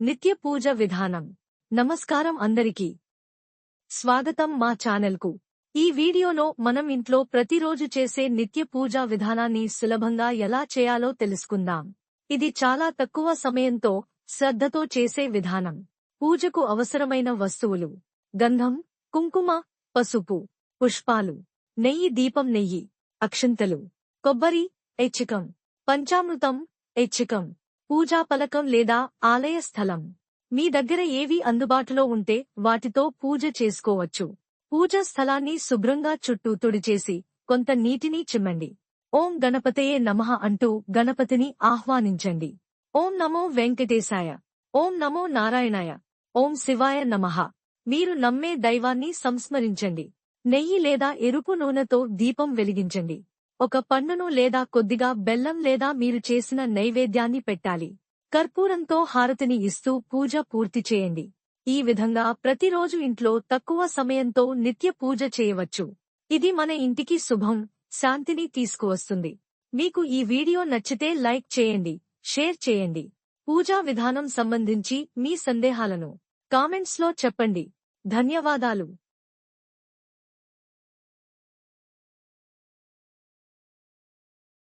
నిత్య పూజ విధానం. నమస్కారం అందరికీ. స్వాగతం మా ఛానల్కు. ఈ వీడియోలో మనం ఇంట్లో ప్రతిరోజు చేసే నిత్య పూజా విధానాన్ని సులభంగా ఎలా చేయాలో తెలుసుకుందాం. ఇది చాలా తక్కువ సమయంతో శ్రద్ధతో చేసే విధానం. పూజకు అవసరమైన వస్తువులు. గంధం కుంకుమ పసుపు పుష్పాలు నెయ్యి దీపం నెయ్యి అక్షంతలు కొబ్బరి ఐచ్ఛికం పంచామృతం ఐచ్ఛికం పూజా పలకం లేదా ఆలయ స్థలం. మీ దగ్గర ఏవి అందుబాటులో ఉంటే వాటితో పూజ చేసుకోవచ్చు. పూజా స్థలాన్ని శుభ్రంగా చుట్టూ తుడిచేసి కొంత నీటిని చిమ్మండి. ఓం గణపతయే నమః అంటూ గణపతిని ఆహ్వానించండి. ఓం నమో వెంకటేశాయ. ఓం నమో నారాయణాయ. ఓం శివాయ నమః. మీరు నమ్మే దైవాన్ని సంస్మరించండి. నెయ్యి లేదా ఎరుపు నూనెతో దీపం వెలిగించండి. ఒక పన్నును లేదా కొద్దిగా బెల్లం లేదా మీరు చేసిన నైవేద్యాన్ని పెట్టాలి. కర్పూరంతో హారతిని ఇస్తూ పూజ పూర్తి చేయండి. ఈ విధంగా ప్రతిరోజు ఇంట్లో తక్కువ సమయంతో నిత్య పూజ చేయవచ్చు. ఇది మన ఇంటికి శుభం శాంతిని తీసుకువస్తుంది. మీకు ఈ వీడియో నచ్చితే లైక్ చేయండి షేర్ చేయండి. పూజా విధానం సంబంధించి మీ సందేహాలను కామెంట్స్లో చెప్పండి. ధన్యవాదాలు.